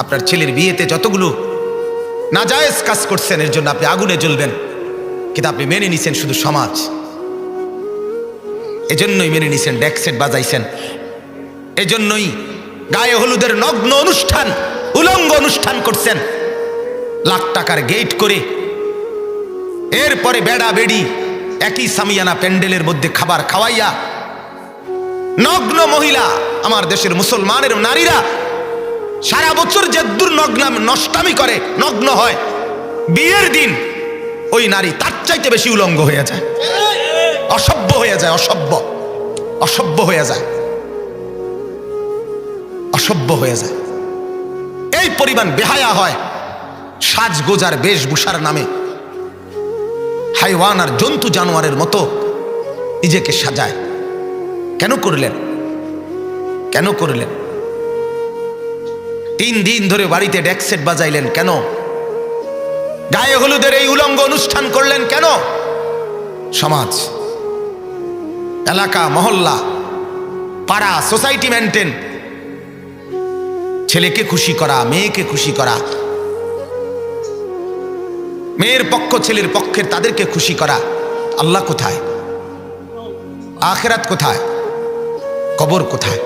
আপনার ছেলের বিয়েতে যতগুলো নাজায়েজ কাজ করছেন, এর জন্য আপনি আগুনে জ্বলবেন। কিন্তু আপনি মেনে নিছেন শুধু সমাজ। এজন্যই মেনে নিছেন ডেকসেট বাজাইছেন। এজন্যই গায়ে হলুদের নগ্ন অনুষ্ঠান, উলঙ্গ অনুষ্ঠান করছেন। লাখ টাকার গেট করে এরপরে বেড়া বেড়ি, একই সামিয়ানা প্যান্ডেলের মধ্যে খাবার খাওয়াইয়া, নগ্ন মহিলা, আমার দেশের মুসলমানের নারীরা সারা বছর যে দুর্নগ্নাম নষ্টামি করে, নগ্ন হয়, বিয়ের দিন ওই নারী তার চাইতে বেশি উলঙ্গ হয়ে যায়। অসভ্য হয়ে যায়, অসভ্য। অসভ্য হয়ে যায়। অসভ্য হয়ে যায়। এই পরিমাণ বেহায়া হয় সাজগোজার বেশভূষার নামে। হাইওয়ান আর জন্তু জানোয়ারের মতো নিজেকে সাজায়। কেন করলেন? কেন করলেন? তিন দিন ধরে বাড়িতে ডেকসেট বাজাইলেন, কেন? গায়ে হলুদের এই উলঙ্গ অনুষ্ঠান করলেন কেন? সমাজ, এলাকা, মহল্লা, পাড়া, সোসাইটি মেনটেন। ছেলেকে খুশি করা, মেয়েকে খুশি করা, মেয়ের পক্ষ, ছেলের পক্ষের তাদেরকে খুশি করা, আল্লাহ কোথায়? আখেরাত কোথায়? কবর কোথায়?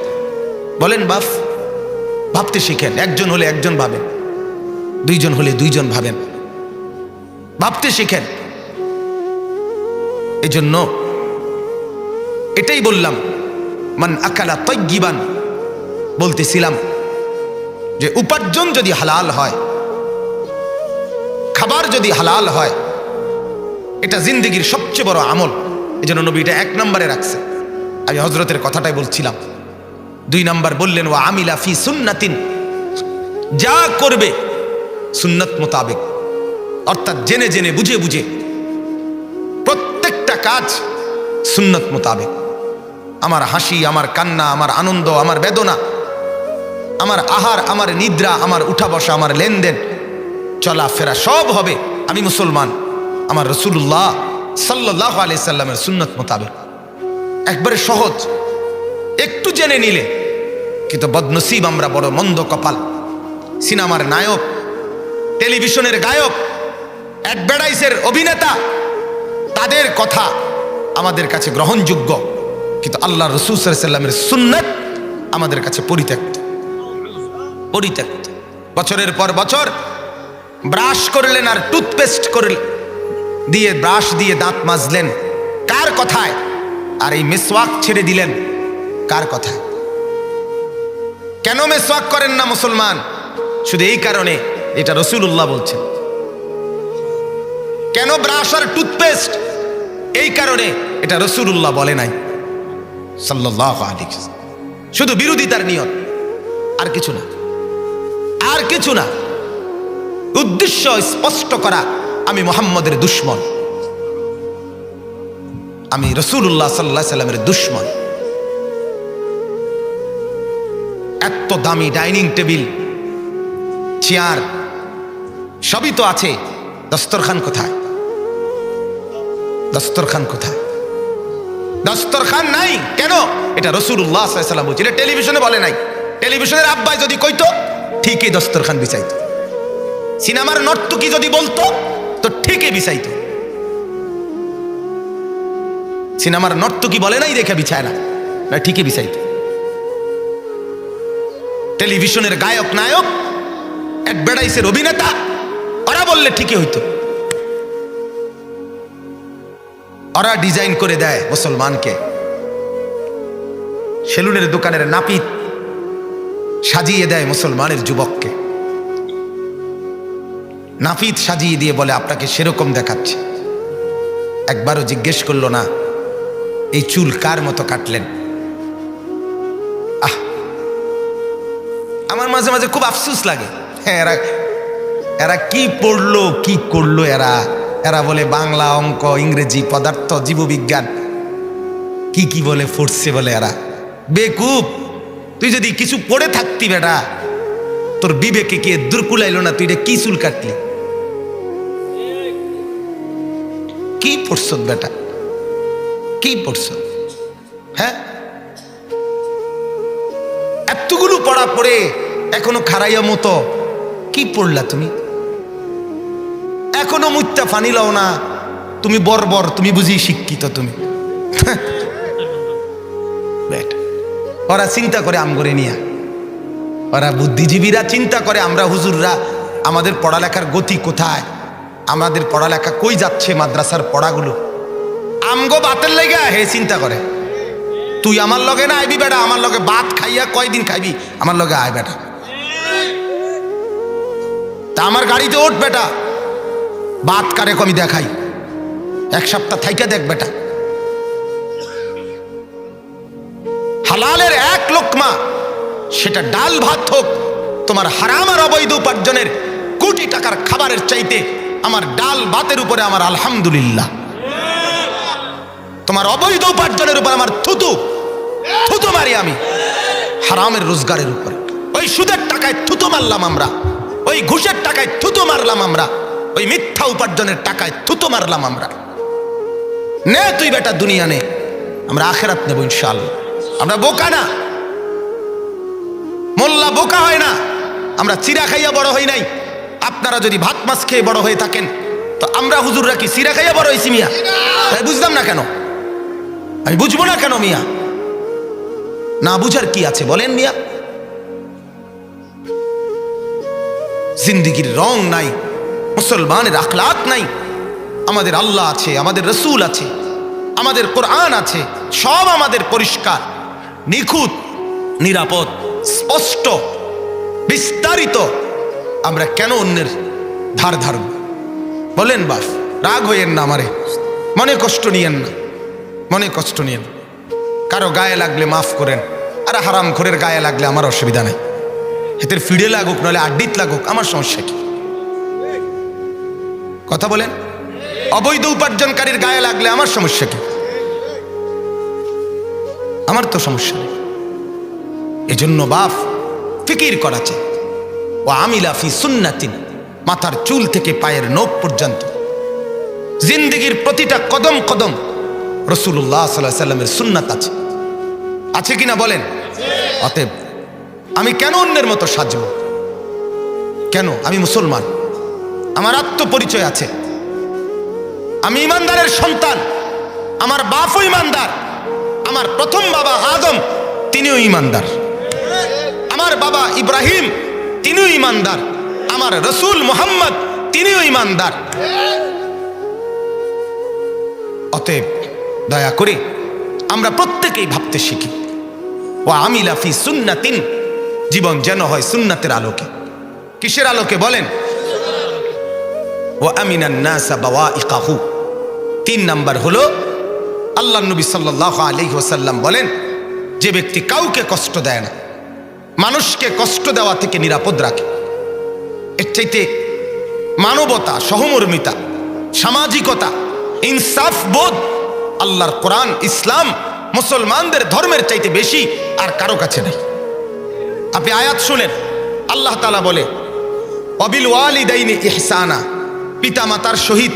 বলেন বাপ ভাবতে শিখেন, একজন হলে একজন ভাবেন, দুইজন হলে দুইজন ভাবেন। ভাবতে শিখেন। এজন্য এটাই বললাম, মান আকালা তৈগিবান বলতেছিলাম যে, উপার্জন যদি হালাল হয়, খাবার যদি হালাল হয়, এটা জিন্দগির সবচেয়ে বড় আমল। এই জন্য নবী এটা এক নম্বরে রাখছে। আমি হজরতের কথাটাই বলছিলাম। দুই নাম্বার বললেন ও আমিলা ফি সুন্নাতিন। যা করবে সুন্নত মোতাবেক। অর্থাৎ জেনে জেনে বুঝে বুঝে প্রত্যেকটা কাজ সুন্নত মোতাবেক। আমার হাসি, আমার কান্না, আমার আনন্দ, আমার বেদনা, আমার আহার, আমার নিদ্রা, আমার উঠা বসা, আমার লেনদেন, চলাফেরা সব হবে আমি মুসলমান। আমার রসুল্লাহ সাল্লাহ আলি সাল্লামের সুন্নত মোতাবেক। একবারে সহজ। একটু জেনে নিলে। কিন্তু বদনসিব আমরা বড় মন্দ কপাল। সিনেমার নায়ক, টেলিভিশনের গায়ক অ্যাডভার্টাইজের অভিনেতা, তাদের কথা আমাদের কাছে গ্রহণযোগ্য। কিন্তু আল্লাহ রসুল সাল্লামের সুন্নত আমাদের কাছে পরিত্যক্ত। পরিত্যক্ত। বছরের পর বছর ব্রাশ করলেন আর টুথপেস্ট করলেন দিয়ে, ব্রাশ দিয়ে দাঁত মাজলেন। কার কথায়? আর এই মেসওয়াক ছেড়ে দিলেন। কার কথা? কেন মেসওয়াক করেন না মুসলমান? শুধু এই কারণে এটা রসুল্লাহ বলছেন। কেন ব্রাশ আর টুথপেস্ট? এই কারণে এটা রসুল্লাহ বলে নাই। সাল্লাহ আলী শুধু বিরোধিতার নিয়ত। আর কিছু না। আর কিছু না। উদ্দেশ্য স্পষ্ট করা, আমি মোহাম্মদের দুশ্মন। আমি রসুল্লাহ সাল্লাহ সাল্লামের দুশ্মন। এত দামি ডাইনিং টেবিল, চেয়ার, সবই তো আছে। দস্তরখান কোথায়? দস্তরখান কোথায়? দস্তরখান নাই? কেন? এটা রসুল্লাহ সাল্লাম বলছিল টেলিভিশনে বলে নাই। টেলিভিশনের আব্বাই যদি কইতো, ঠিকই দস্তরখান বিছাইতো। সিনেমার নর্তকি যদি বলতো, তো ঠিকই বিছাইতো। সিনেমার নর্তকি বলে নাই দেখে বিছায় না, ঠিকই বিছাইতো। টেলিভিশনের গায়ক, নায়ক অ্যাডভার্টাইজের অভিনেতা, ওরা বললে ঠিকই হইতো। ওরা ডিজাইন করে দেয় মুসলমানকে। সেলুনের দোকানের নাপিত সাজিয়ে দেয় মুসলমানের যুবককে। নাপিত সাজিয়ে দিয়ে বলে, আপনাকে সেরকম দেখাচ্ছে। একবারও জিজ্ঞেস করল না, এই চুল কার মতো কাটলেন? মাঝে মাঝে খুব আফসুস লাগে। হ্যাঁ এরা এরা কি পড়ল, কি করল এরা? এরা বলে বাংলা অঙ্ক, ইংরেজি পদার্থ, জীববিজ্ঞান। কি কি বলে পড়ছে বলে এরা? বেকুব, তুই যদি কিছু পড়ে থাকতি বেটা, তোর বিবেকে কে দুর্কুলাইলো না, তুই কি চুল কাটলি? কি পড়ছ বেটা? কি পড়ছ হ্যাঁ? এতগুলো পড়া পড়ে এখনও খারাইয়া মতো কি পড়লা তুমি? এখনও মুত্যা ফানি লও না, তুমি বর্বর, তুমি বুঝি শিক্ষিত তুমি। ওরা চিন্তা করে আম করে নিয়া। ওরা বুদ্ধিজীবীরা চিন্তা করে, আমরা হুজুররা, আমাদের পড়ালেখার গতি কোথায়? আমাদের পড়ালেখা কই যাচ্ছে মাদ্রাসার পড়াগুলো? আমগো বাতের লেগে, হে চিন্তা করে। তুই আমার লগে না আইবি বেটা, আমার লগে ভাত খাইয়া কয়দিন খাইবি? আমার লগে আয় বেটা। তা আমার গাড়িতে ওঠ, বেটা। ভাত কারে কমি দেখাই। এক সপ্তাহ থাইকা দেখ, বেটা। হালালের এক লোকমা, সেটা ডাল ভাত হোক, তোমার হারাম আর অবৈধ উপার্জনের কোটি টাকার খাবারের চাইতে আমার ডাল ভাতের উপরে আমার আলহামদুলিল্লাহ। তোমার অবৈধ উপার্জনের উপর আমার থুতু থুতু মারি আমি। হারামের রোজগারের উপরে। ওই সুদের টাকায় থুতু মারলাম আমরা। ওই ঘুষের টাকায় থুতু মারলাম আমরা। ওই মিথ্যা উপার্জনের টাকায় থুতু মারলাম আমরা। নে তুই বেটা দুনিয়া নে, আমরা আখেরাত নেব ইনশাআল্লাহ। আমরা বোকা না। মোল্লা বোকা হয় না। আমরা চিরা খাইয়া বড় হই নাই। আপনারা যদি ভাত মাছ খেয়ে বড় হয়ে থাকেন, তো আমরা হুজুররা কি চিরা খাইয়া বড় হয়েছি মিয়া? তাই বুঝলাম না কেন? আমি বুঝব না কেন মিয়া? না বুঝার কি আছে বলেন মিয়া? জিন্দিগির রং নাই, মুসলমানের আখলাক নাই। আমাদের আল্লাহ আছে, আমাদের রসুল আছে, আমাদের কোরআন আছে, সব আমাদের পরিষ্কার, নিখুঁত, নিরাপদ, স্পষ্ট, বিস্তারিত। আমরা কেন অন্যের ধার ধারব? বলেন বাস, রাগ হইয়েন না আমারে। মনে কষ্ট নিয়েন না, মনে কষ্ট নিয়েন। কারও গায়ে লাগলে মাফ করেন, আর হারাম ঘরের গায়ে লাগলে আমার অসুবিধা নেই। এদের ফিডে লাগুক নাহলে আড্ডিত লাগুক, আমার সমস্যা কি? কথা বলেন? অবৈধ উপার্জনকারীর গায়ে লাগলে আমার সমস্যা কি? আমার তো সমস্যা নেই। এজন্য বাপ, ফিকির করাছে ও আমিলাফি সুন্নাতিন, মাথার চুল থেকে পায়ের নখ পর্যন্ত। জিন্দগির প্রতিটা কদম কদম রসুল্লাহ সাল্লাহ সাল্লামের সুন্নাত আছে। আছে কিনা বলেন? অতএব আমি কেন অন্যের মতো সাজব? কেন? আমি মুসলমান। আমার আত্মপরিচয় আছে। আমি ইমানদারের সন্তান। আমার বাপও ইমানদার। আমার প্রথম বাবা আদম, তিনিও ইমানদার। আমার বাবা ইব্রাহিম, তিনিও ইমানদার। আমার রসুল মোহাম্মদ, তিনিও ইমানদার। অতএব দয়া করে আমরা প্রত্যেকেই ভাবতে শিখি। ও আমিলাফি সুন্নাতিন জীবন যেন হয় সুন্নাতের আলোকে। কিসের আলোকে বলেন? ও আমিনান্নাসা তিন নাম্বার হলো, আল্লাহ নবী সাল্লাহ আলী ওসাল্লাম বলেন, যে ব্যক্তি কাউকে কষ্ট দেয় না, মানুষকে কষ্ট দেওয়া থেকে নিরাপদ রাখে। এর চাইতে মানবতা, সহমর্মিতা, সামাজিকতা, ইনসাফ বোধ আল্লাহর কোরআন, ইসলাম, মুসলমানদের ধর্মের চাইতে বেশি আর কারও কাছে নেই। আপনি আয়াত শুনেন। আল্লাহ তালা বলে, অবিল ওয়ালিদাইনি ইহসানা। পিতা মাতার সহিত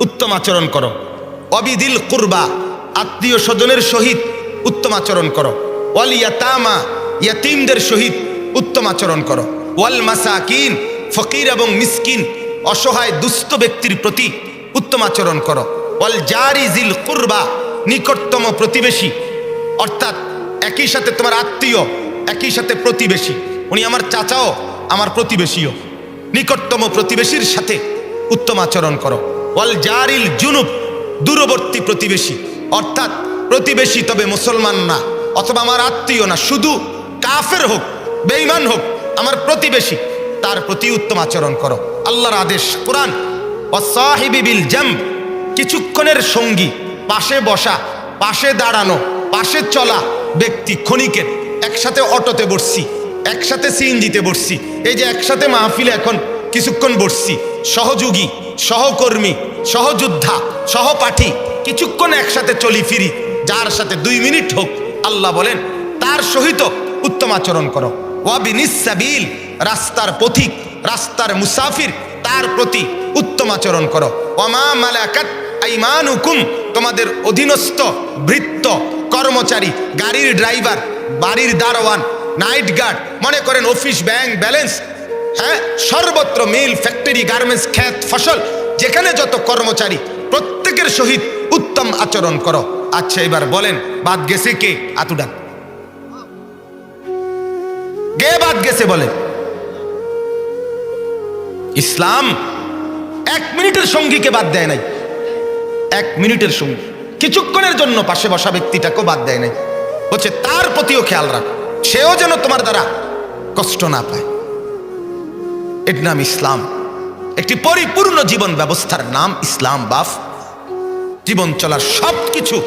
উত্তম আচরণ করো। অবিদিল কুরবা। আত্মীয় স্বজনের সহিত উত্তম আচরণ করো। ওয়াল ইয়াতামা। ইয়াতিমদের সহিত উত্তম আচরণ করো। ওয়াল মাসাকিন। ফকির এবং মিসকিন, অসহায় দুস্থ ব্যক্তির প্রতি উত্তম আচরণ করো। ওয়াল জারি জিল কুরবা। নিকটতম প্রতিবেশী, অর্থাৎ একই সাথে তোমার আত্মীয় একই সাথে প্রতিবেশী। উনি আমার চাচাও, আমার প্রতিবেশীও। নিকটতম প্রতিবেশীর সাথে উত্তম আচরণ করো। ওয়াল জারিল জুনুব, দূরবর্তী প্রতিবেশী। অর্থাৎ প্রতিবেশী তবে মুসলমান না, অথবা আমার আত্মীয় না, শুধু কাফের হোক, বেঈমান হোক, আমার প্রতিবেশী, তার প্রতি উত্তম আচরণ করো। আল্লাহর আদেশ, কোরআন বিল জাম্ব কিছুক্ষণের সঙ্গী, পাশে বসা, পাশে দাঁড়ানো, পাশে চলা ব্যক্তি ক্ষণিকের একসাথে অটোতে বসছি, একসাথে সিএনজিতে বসছি, এই যে একসাথে মাহফিলে এখন কিছুক্ষণ বসছি, সহযোগী, সহকর্মী, সহযোদ্ধা, সহপাঠী, কিছুক্ষণ একসাথে চলি ফিরি, যার সাথে দুই মিনিট হোক, আল্লাহ বলেন, তার সহিত উত্তম আচরণ করো। ওয়াবিনিসাবিল রাস্তার পথিক, রাস্তার মুসাফির, তার প্রতি উত্তম আচরণ করো। ওমা মালাকাত আইমানুকুম, তোমাদের অধীনস্থ ভৃত্য কর্মচারী, গাড়ির ড্রাইভার বাড়ির দারোয়ান নাইট গার্ড মনে করেন অফিস ব্যাংক ব্যালেন্স হ্যাঁ? সর্বত্র মিল ফ্যাক্টরি গার্মেন্টস খ্যাত ফসল, যেখানে যত কর্মচারী, প্রত্যেকের সহিত উত্তম আচরণ করো। আচ্ছা এবার বলেন, বাদ গেছে কে? আতুডান। গে বাদ গেছে বলে ইসলাম? এক মিনিটের সঙ্গীকে বাদ দেয় নাই। এক মিনিটের সঙ্গী। কিছুক্ষণের জন্য পাশে বসা ব্যক্তিটাকেও বাদ দেয় নাই। হচ্ছে তার প্রতিও খেয়াল রাখ। সেও যেন তোমার দ্বারা কষ্ট না পায়। এর নাম ইসলাম, একটি পরিপূর্ণ জীবন ব্যবস্থার নাম ইসলাম বাফ। জীবন চলার সব কিছু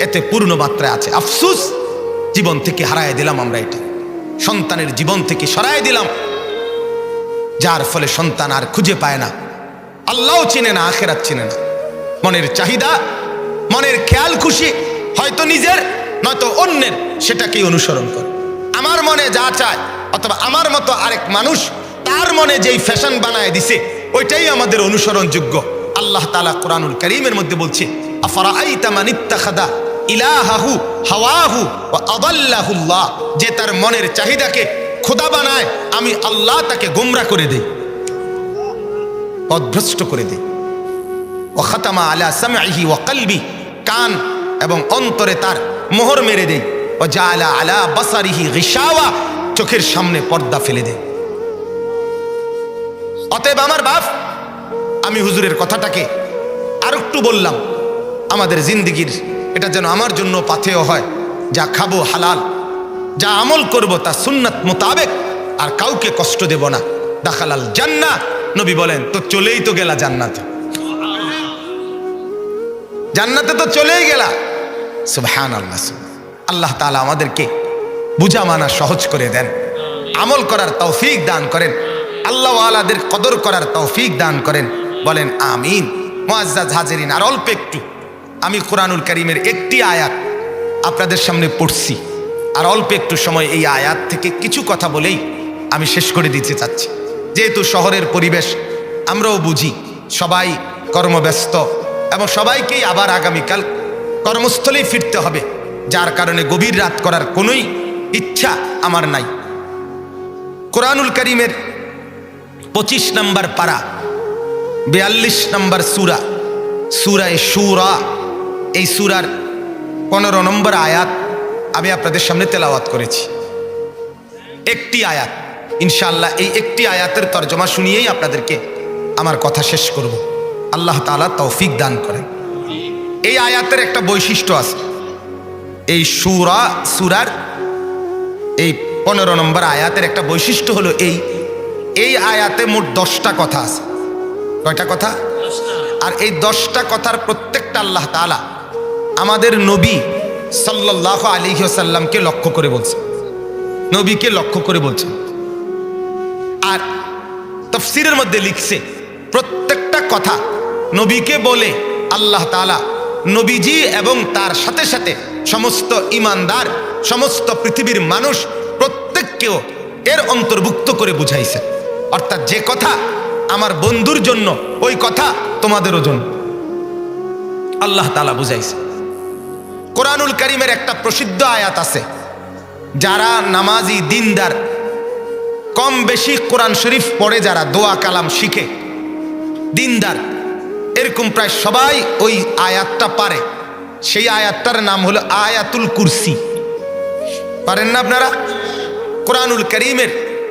এতে পূর্ণ মাত্রায় আছে। আফসুস, জীবন থেকে হারায় দিলাম আমরা এটা। সন্তানের জীবন থেকে সরায় দিলাম। যার ফলে সন্তান আর খুঁজে পায় না। আল্লাহও চিনে না, আখেরাত চিনে না। মনের চাহিদা, মনের খেয়াল খুশি, হয়তো নিজের নয়তো অন্যের সেটাকেই অনুসরণ করে। আমার মনে যা চায়, অথবা আমার মতো আরেক মানুষ তার মনে যেই ফ্যাশন বানায় দিছে, ওইটাই আমাদের অনুসরণযোগ্য। আল্লাহ তালা কোরআনুল করিমের মধ্যে বলছে যে তার মনের চাহিদাকে খোদা বানায়, আমি আল্লাহ তাকে গোমরা করে দেই পদভ্রষ্ট করে দেই। ও খাতামা আলা সামাইহি ও কলবি, কান এবং অন্তরে তার মোহর মেরে দেই ও জালা আলা বাসারিহি গিসাওয়া চোখের সামনে পর্দা ফেলে দেয় অতএব আমার বাপ, আমি হুজুরের কথাটাকে আর একটু বললাম। আমাদের জিন্দিগির এটা যেন আমার জন্য পাথেয় হয়। যা খাব হালাল, যা আমল করব তা সুন্নাত মোতাবেক, আর কাউকে কষ্ট দেব না। দাখালাল জান্না নবী বলেন, তো চলেই তো গেলা জান্নাতে। জান্নাতে তো চলেই গেলা। সুবহান আল্লাহ আল্লাহ তাআলা আমাদেরকে বুঝা মানা সহজ করে দেন। আমল করার তৌফিক দান করেন। আল্লাহ আলাদের কদর করার তৌফিক দান করেন। বলেন, আমিন। মোয়াজ্জাজ হাজেরিন, আর অল্প একটু। আমি কোরআনুল করিমের একটি আয়াত আপনাদের সামনে পড়ছি। আর অল্প একটু সময় এই আয়াত থেকে কিছু কথা বলেই আমি শেষ করে দিতে চাচ্ছি। যেহেতু শহরের পরিবেশ আমরাও বুঝি, সবাই কর্মব্যস্ত এবং সবাইকেই আবার আগামীকাল কর্মস্থলেই ফিরতে হবে। যার কারণে গভীর রাত করার কোনোই ইচ্ছা আমার নাই। কোরআনুল করিমের পঁচিশ নম্বর পারা, বিয়াল্লিশ নম্বর সুরা, সুরায় সুরা এই সুরার পনেরো নম্বর আয়াত আমি আপনাদের সামনে তেলাওয়াত করেছি। একটি আয়াত ইনশাল্লাহ এই একটি আয়াতের তর্জমা শুনিয়েই আপনাদেরকে আমার কথা শেষ করব। আল্লাহ তাআলা তৌফিক দান করেন। এই আয়াতের একটা বৈশিষ্ট্য আছে। এই সুরা, সুরার এই পনেরো নম্বর আয়াতের একটা বৈশিষ্ট্য হলো এই। এই আয়াতে মোট দশটা কথা আছে। কয়টা কথা? আর এই দশটা কথার প্রত্যেকটা আল্লাহ তাআলা আমাদের নবী সাল্লাহ আলিহাসাল্লামকে লক্ষ্য করে বলছে। নবীকে লক্ষ্য করে বলছে। আর তফসিরের মধ্যে লিখছে, প্রত্যেকটা কথা নবীকে বলে আল্লাহ তাআলা নবীজি এবং তার সাথে সাথে সমস্ত ইমানদার, সমস্ত পৃথিবীর মানুষ প্রত্যেককেও এর অন্তর্ভুক্ত করে বুঝাইছে। অর্থাৎ যে কথা আমার বন্ধুর জন্য, ওই কথা তোমাদেরও জন্য। আল্লাহ তালা বুঝাইছে। কোরআনুল করিমের একটা প্রসিদ্ধ আয়াত আছে, যারা নামাজি, দিনদার, কম বেশি কোরআন শরীফ পড়ে যারা দোয়া কালাম শিখে, দিনদার এরকম প্রায় সবাই ওই আয়াতটা পারে। সেই আয়াতটার নাম হলো আয়াতুল কুরসি। পারেন না আপনারা? কোরআনুল করিমের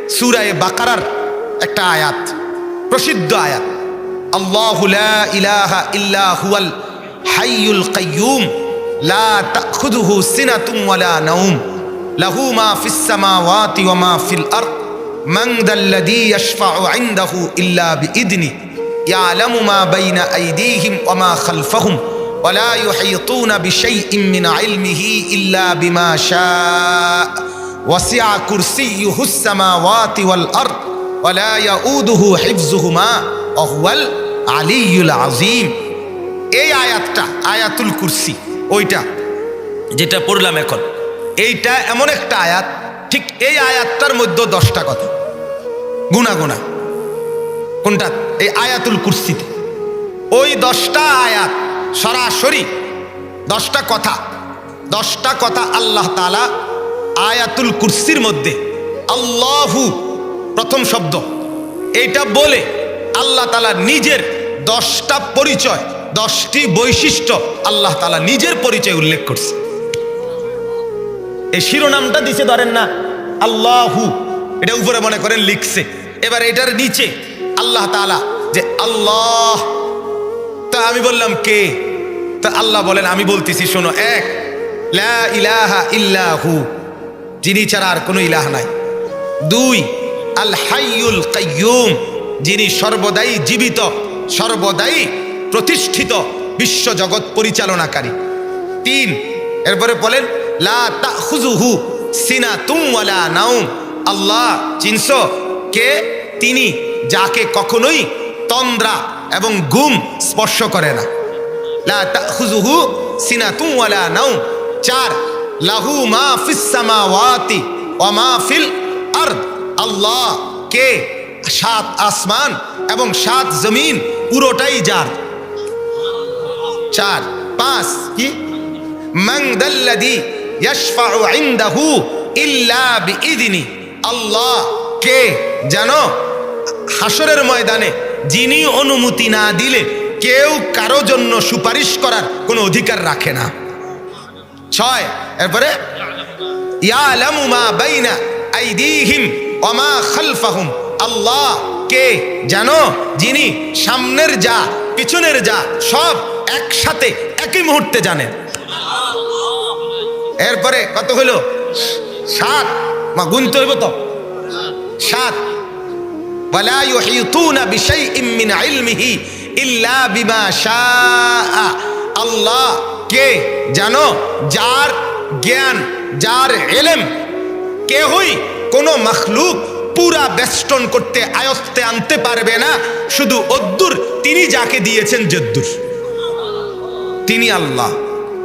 সুরায় বাকারার একটা আয়াত, প্রসিদ্ধ আয়াত। আল্লাহু ইলাহা ইল্লা হুয়াল হাইয়ুল মা মা ইয়ালামু মা বাইনা আইদিহিম ওয়া মা খালফাহুম ওয়া লা ইউহীতুনা বিশাইইন মিন ইলমিহি ইল্লা বিমা শাআ। ওয়াসিআ কুরসিয়ুহুস সামাওয়াতি ওয়াল আরদ ওয়া লা ইয়াউদুহু হিফযুহুমা ওয়া হুয়াল আলিয়ুল আযীম। এই আয়াতটা, আয়াতুল কুরসি, ওইটা যেটা পড়লাম এখন, এইটা এমন একটা আয়াত, ঠিক এই আয়াতটার মধ্যে দশটা কথা। গুণা গুণা। কোনটা? এই আয়াতুল কুরসিতে। ওই দশটা আয়াত সরাসরি দশটা কথা দশটা কথা আল্লাহ তালা আয়াতুল কুরসির মধ্যে, আল্লাহু প্রথম শব্দ। এইটা বলে আল্লাহ তালা নিজের দশটা পরিচয়, দশটি বৈশিষ্ট্য আল্লাহ তালা নিজের পরিচয় উল্লেখ করছে। এই শিরোনামটা দিছে ধরেন না, আল্লাহু। এটা উপরে মনে করেন লিখছে। এবার এটার নিচে আল্লাহ তাআলা যে, আল্লাহ। তা আমি বললাম, কে? তা আল্লাহ বলেন, আমি বলতেছি, শোনো, এক, লা ইলাহা ইল্লাহু, যিনি ছাড়া আর কোনো ইলাহ নাই। দুই, আল হাইয়ুল কাইয়ুম, যিনি সর্বদাই জীবিত, সর্বদাই প্রতিষ্ঠিত, বিশ্ব জগৎ পরিচালনাকারী। তিন, এরপরে বলেন, লা ওয়ালা নাউম আল্লাহ চিনস কে? তিনি যাকে কখনোই তন্দ্রা এবং গুম স্পর্শ করে না। লাহুজুহু সিনা তুয়ালা নৌ চার, লাহু মা ফিসামাওয়াতি ও মা ফিল আর্দ। আল্লাহ কে? সাত আসমান এবং সাত জমিন পুরোটাই যার। চার, পাঁচ, কি? মংদল্লাদি ইল্লা বিইদনি। আল্লাহ কে? জানো? হাসরের ময়দানে যিনি অনুমতি না দিলে কেউ কারও জন্য সুপারিশ করার কোনো অধিকার রাখে না। ছয়, এরপরে আল্লাহ কে জানো? যিনি সামনের যা, পিছনের যা, সব একসাথে একই মুহূর্তে জানেন। এরপরে কত হলো? সাত। মা, গুনতে হইব তো? সাত। ولا يحيطون بشيء من علمه إلا بما شاء আল্লাহ কে জানো যার জ্ঞান যার এলেম কেহই কোনো মখলুক পুরা বেষ্টন করতে আয়ত্তে আনতে পারবে না শুধু অদ্দুর তিনি যাকে দিয়েছেন যদ্দুর তিনি আল্লাহ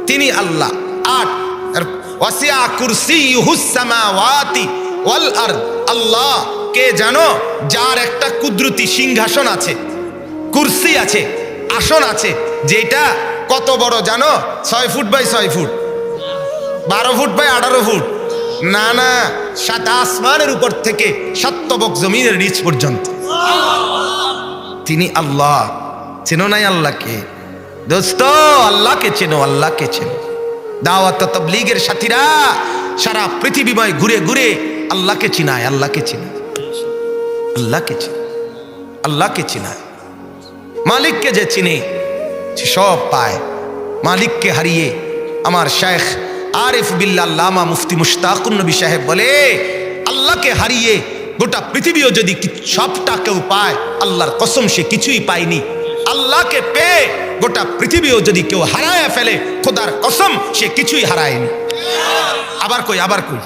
তিনি আল্লাহ আট আর ওয়াসিয়া কুরসিয়ুহুস সামাওয়াতি ওয়াল আরদ আল্লাহ কে জানো? যার একটা কুদরতি সিংহাসন আছে, কুরসি আছে, আসন আছে যেটা কত বড় জানো? ছয় ফুট বাই ছয় ফুট। বারো ফুট বাই আঠারো ফুট। না না, সাত আসমানের উপর থেকে সাত্তবক জমিনের নিচ পর্যন্ত। তিনি আল্লাহ। চেনো নাই আল্লাহকে? দোস্ত, আল্লাহকে চেনো আল্লাহকে চেনো। দাওয়াত তবলিগের সাথীরা সারা পৃথিবীময় ঘুরে ঘুরে আল্লাহকে চিনায় আল্লাহকে চিনায় আল্লাহকে চিনে? আল্লাহকে চিনায়? মালিককে যে চিনে? সে সব পায়। মালিককে হারিয়ে আমার শেখ আরিফ বিল্লাল্লামা মুফতি মুশতাকুন নবী সাহেব বলে আল্লাহকে হারিয়ে গোটা পৃথিবীও যদি সবটা কেউ পায়, আল্লাহর কসম সে কিছুই পায়নি। আল্লাহকে পেয়ে গোটা পৃথিবীও যদি কেউ হারায় ফেলে, খোদার কসম সে কিছুই হারায়নি। আবার কই আবার কই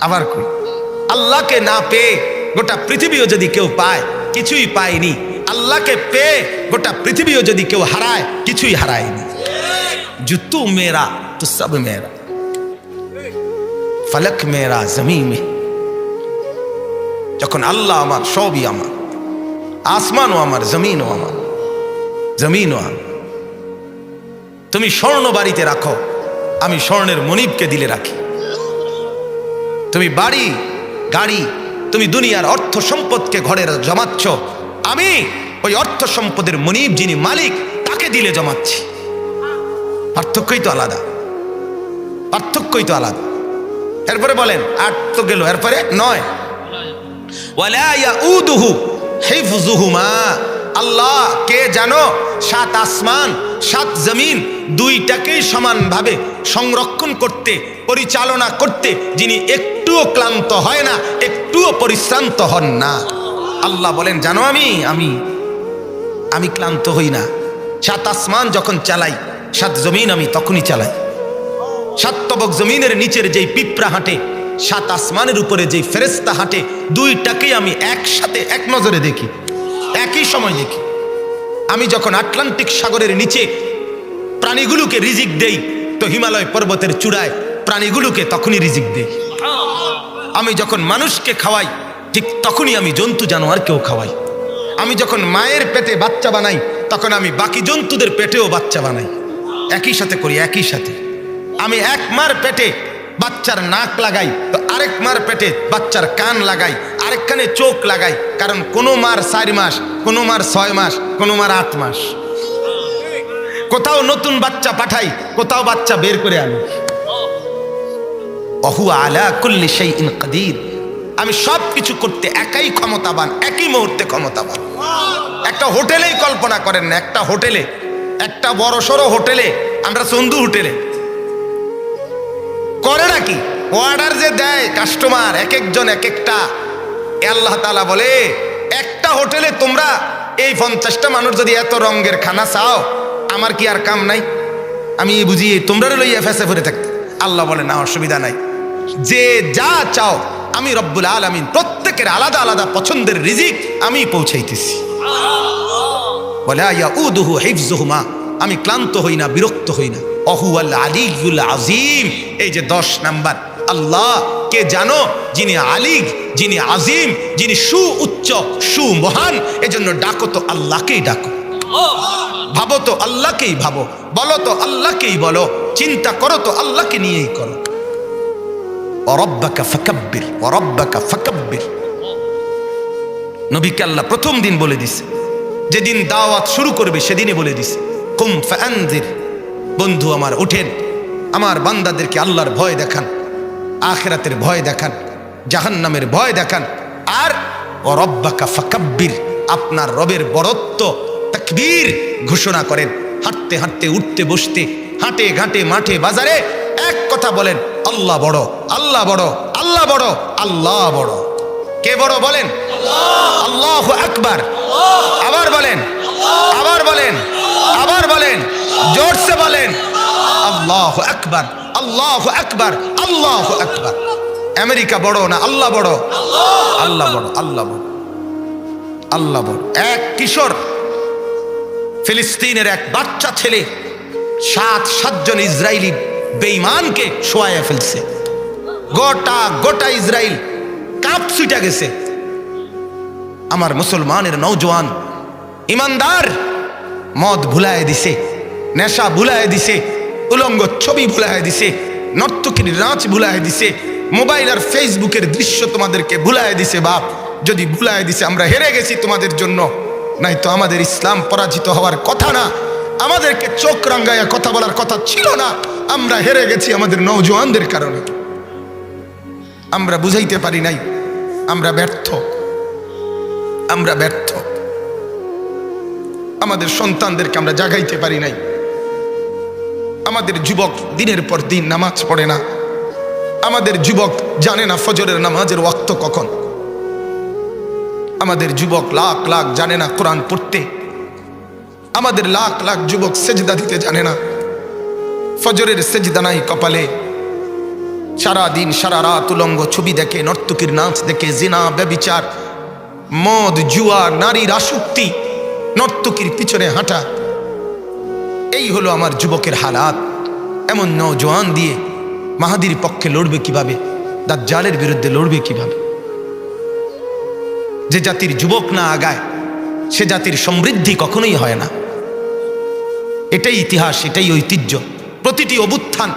আবার কই। আল্লাহকে না পেয়ে গোটা পৃথিবীও যদি কেউ পায়, কিছুই পায়নি। আল্লাহকে পেয়ে গোটা পৃথিবীও যদি কেউ হারায়, কিছুই হারায়নি। জুতু মেরা তো সব মেরা ফলক মেরা জমি মে। যখন আল্লাহ আমার, সবই আমার। আসমানও আমার, জমিনও আমার। জমিনও আমার। তুমি স্বর্ণ বাড়িতে রাখো, আমি স্বর্ণের মনিবকে দিলে রাখি। তুমি বাড়ি, গাড়ি তুমি দুনিয়ার অর্থ সম্পদকে ঘরে জমাচ্ছ। আমি ওই অর্থ সম্পদের মনিব যিনি মালিক, তাকে দিলে জমাচ্ছি। পার্থক্যই তো আলাদা। পার্থক্যই তো আলাদা। এরপরে বলেন, আট তো গেল। এরপরে নয়। ওয়ালা হিফযুহুমা। আল্লাহ কে জানো? সাত আসমান, সাত জমিন, দুইটাকেই সমানভাবে সংরক্ষণ করতে, পরিচালনা করতে যিনি একটুও ক্লান্ত হয় না, একটুও পরিশ্রান্ত হন না। আল্লাহ বলেন, জানো আমি? আমি আমি ক্লান্ত হই না। সাত আসমান যখন চালাই, সাত জমিন আমি তখনই চালাই। সাতবক জমিনের নিচের যেই পিঁপড়া হাঁটে, সাত আসমানের উপরে যেই ফেরেস্তা হাঁটে, দুইটাকেই আমি একসাথে এক নজরে দেখি। একই সময় দেখি। আমি যখন আটলান্টিক সাগরের নিচে প্রাণীগুলোকে রিজিক দেই, তো হিমালয় পর্বতের চূড়ায় প্রাণীগুলোকে তখনই রিজিক দেই। আমি যখন মানুষকে খাওয়াই, ঠিক তখনই আমি জন্তু জানোয়ারকেও খাওয়াই। আমি যখন মায়ের পেটে বাচ্চা বানাই, তখন আমি বাকি জন্তুদের পেটেও বাচ্চা বানাই। একই সাথে করি, একই সাথে। আমি এক মার পেটে বাচ্চার নাক লাগাই, তো আরেক মার পেটে বাচ্চার কান লাগাই আরেকখানে চোখ লাগাই, কারণ কোনো মার চার মাস, কোনো মার ছয় মাস, কোনো মার আট মাস। কোথাও নতুন বাচ্চা পাঠাই, কোথাও বাচ্চা বের করে আনি। অহু আলা কুল্লি সেই ইন কাদির। আমি সব কিছু করতে একাই ক্ষমতাবান, একই মুহূর্তে ক্ষমতাবান। একটা হোটেলেই কল্পনা করেন না, একটা হোটেলে, একটা বড় সড়ো হোটেলে, আমরা সন্ধু হোটেলে। করে নাকি? অর্ডার যে দেয় কাস্টমার এক একজন এক একটা। আল্লাহ তালা বলে, একটা হোটেলে তোমরা এই পঞ্চাশটা মানুষ যদি এত রঙের খানা চাও, আমার কি আর কাম নাই? আমি বুঝি তোমরা লইয়া ফেসে ভরে থাকতে। আল্লাহ বলে, না, অসুবিধা নাই। যে যা চাও, আমি রব্বুল আলমিন প্রত্যেকের আলাদা আলাদা পছন্দের রিজিক আমি পৌঁছাইতেছি। বলে আয়া উদুহু হিফজুহুমা আমি ক্লান্ত হই না, বিরক্ত হই না। অহু আল আলিউল আজিম এই যে দশ নাম্বার, আল্লাহ কে জানো? যিনি আলিগ, যিনি আজিম, যিনি সু উচ্চ সু মহান এজন্য ডাকো তো আল্লাহকেই ডাকো। ভাবো তো আল্লাহকেই ভাবো, বলো তো আল্লাহকেই বলো, চিন্তা করো তো আল্লাহকে নিয়েই করো। অরব্বাকা ফাকাব্বির অরব্বাকা ফাকাব্বির নবীকে আল্লাহ প্রথম দিন বলে দিছে, যেদিন দাওয়াত শুরু করবে সেদিনই বলে দিছে, কুম ফানজির বন্ধু আমার, উঠেন, আমার বান্দাদেরকে আল্লাহর ভয় দেখান। আখেরাতের ভয় দেখান, জাহান্নামের ভয় দেখান। আর রব্বাকা ফাকাব্বির, আপনার রবের বরত্ব, তাকবীর ঘোষণা করেন। হাঁটতে হাঁটতে, উঠতে বসতে, হাঁটে ঘাটে, মাঠে বাজারে এক কথা বলেন, আল্লাহ বড় আল্লাহ বড় আল্লাহ বড় আল্লাহ বড়। কে বড় বলেন? আল্লাহ আকবার। আবার বলেন আবার বলেন আবার বলেন, জোরসে বলেন, আল্লাহ আকবার। আল্লাহ আকবার আল্লাহ আকবার। আমেরিকা বড় না আল্লাহ বড়? আল্লাহ বড় আল্লাহ বড়। আল্লাহ বড়। এক কিশোর, ফিলিস্তিনের এক বাচ্চা ছেলে, সাত, সাতজন ইসরায়েলি বেঈমানকে শোয়াইয়া ফেলছে। গোটা গোটা ইসরায়েল কাপ ছুটা গেছে। আমার মুসলমানের নৌজওয়ান ইমানদার মদ ভুলায় দিছে, নেশা ভুলায় দিছে উলঙ্গ ছবি ভুলায় দিছে, নর্তকীর নাচ ভুলায় দিছে, মোবাইল আর ফেসবুকের দৃশ্য তোমাদেরকে ভুলায় দিছে বাপ। যদি ভুলায় দিছে, আমরা হেরে গেছি তোমাদের জন্য। নাই তো আমাদের ইসলাম পরাজিত হওয়ার কথা না। আমাদেরকে চোখ রাঙ্গাইয়া কথা বলার কথা ছিল না। আমরা হেরে গেছি আমাদের নৌজওয়ানদের কারণে। আমরা বুঝাইতে পারি নাই, আমরা ব্যর্থ। আমরা ব্যর্থ। আমাদের সন্তানদেরকে আমরা জাগাইতে পারি নাই। আমাদের যুবক দিনের পর দিন নামাজ পড়ে না। আমাদের যুবক জানে না ফজরের নামাজের ওয়াক্ত কখন। আমাদের যুবক লাখ লাখ জানে না কোরআন পড়তে। আমাদের লাখ লাখ যুবক সেজদা দিতে জানে না। ফজরের সেজদা নাই কপালে। সারা দিন সারা রাত উলঙ্গ ছবি দেখে, নর্তকীর নাচ দেখে, জিনা, ব্যবিচার, মদ, জুয়া, নারীর আসক্তি, নর্তকীর পিছনে হাঁটা। এই হলো আমার যুবকের হালাত। এমন নৌজওয়ান দিয়ে মাহাদির পক্ষে লড়বে কীভাবে? দাজ্জালের বিরুদ্ধে লড়বে কীভাবে? যে জাতির যুবক না আগায়, সে জাতির সমৃদ্ধি কখনোই হয় না। এটাই ইতিহাস, এটাই ঐতিহ্য। প্রতিটি অবুত্থান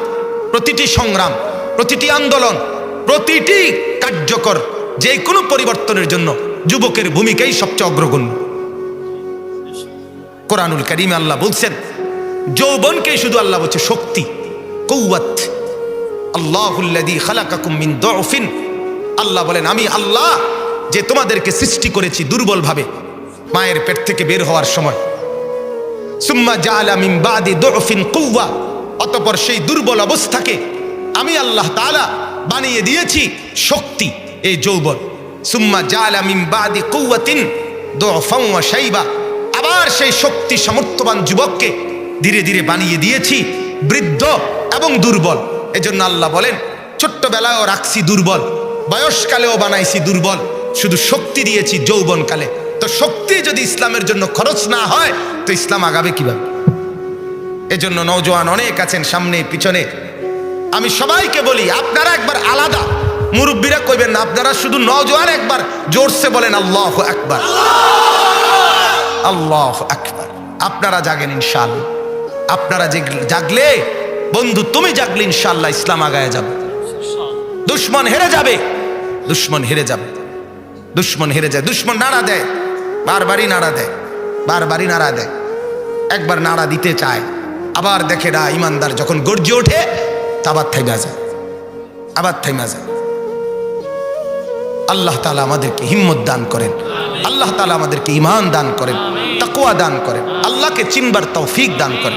প্রতিটি সংগ্রাম, প্রতিটি আন্দোলন, প্রতিটি কার্যকর যে কোনো পরিবর্তনের জন্য যুবকের ভূমিকাই সবচেয়ে অগ্রগণ্য। কোরআনুল করিমে আল্লাহ বলছেন যৌবনকে শুধু আল্লাহ বলছে শক্তি কৌয়াত আল্লাহুল্লাদি খালাকাকুম মিন দফিন। আল্লাহ বলেন, আমি আল্লাহ যে তোমাদেরকে সৃষ্টি করেছি দুর্বলভাবে মায়ের পেট থেকে বের হওয়ার সময়। সুম্মা জাআলা মিন বাদি দফিন কৌয়া অতপর সেই দুর্বল অবস্থাকে আমি আল্লাহ তাআলা বানিয়ে দিয়েছি শক্তি, এই যৌবন। সুম্মা জাআলা মিন বাদি কৌয়াতিন দফান ওয়া শাইবা। আবার সেই শক্তি সামর্থ্যবান যুবককে ধীরে ধীরে বানিয়ে দিয়েছি, বৃদ্ধ এবং দুর্বল। এজন্য আল্লাহ বলেন, ছোট্টবেলায়ও রাখছি দুর্বল, বয়সকালেও বানাইছি দুর্বল, শুধু শক্তি দিয়েছি যৌবনকালে। তো শক্তি যদি ইসলামের জন্য খরচ না হয়, তো ইসলাম আগাবে কীভাবে? এজন্য নৌজওয়ান অনেক আছেন সামনে, পিছনে। আমি সবাইকে বলি, আপনারা একবার আলাদা। মুরব্বীরা কইবেন না, আপনারা শুধু নওজোয়ান একবার, জোরসে বলেন, আল্লাহ একবার আল্লাহ আকবার। আপনারা জাগেন ইনশাআল্লাহ। আপনারা জেগ- জাগলে, বন্ধু, তুমি জাগলে ইনশাল্লাহ ইসলাম আগায় যাবে। দুশ্মন হেরে যাবে, দুশ্মন হেরে যাবে। দুশ্মন হেরে যায়, দুশ্মন নাড়া দেয়, বারবারই নাড়া দেয়, বারবারই নাড়া দেয়। একবার নাড়া দিতে চায়, আবার দেখে না, ইমানদার যখন গর্জে ওঠে তা আবার থাইমা যায়, আবার থাইমা যায়। আল্লাহ তালা আমাদেরকে হিম্মত দান করেন, আল্লাহ তালা আমাদেরকে ইমান দান করেন তাকুয়া দান করেন, আল্লাহকে চিনবার তৌফিক দান করেন।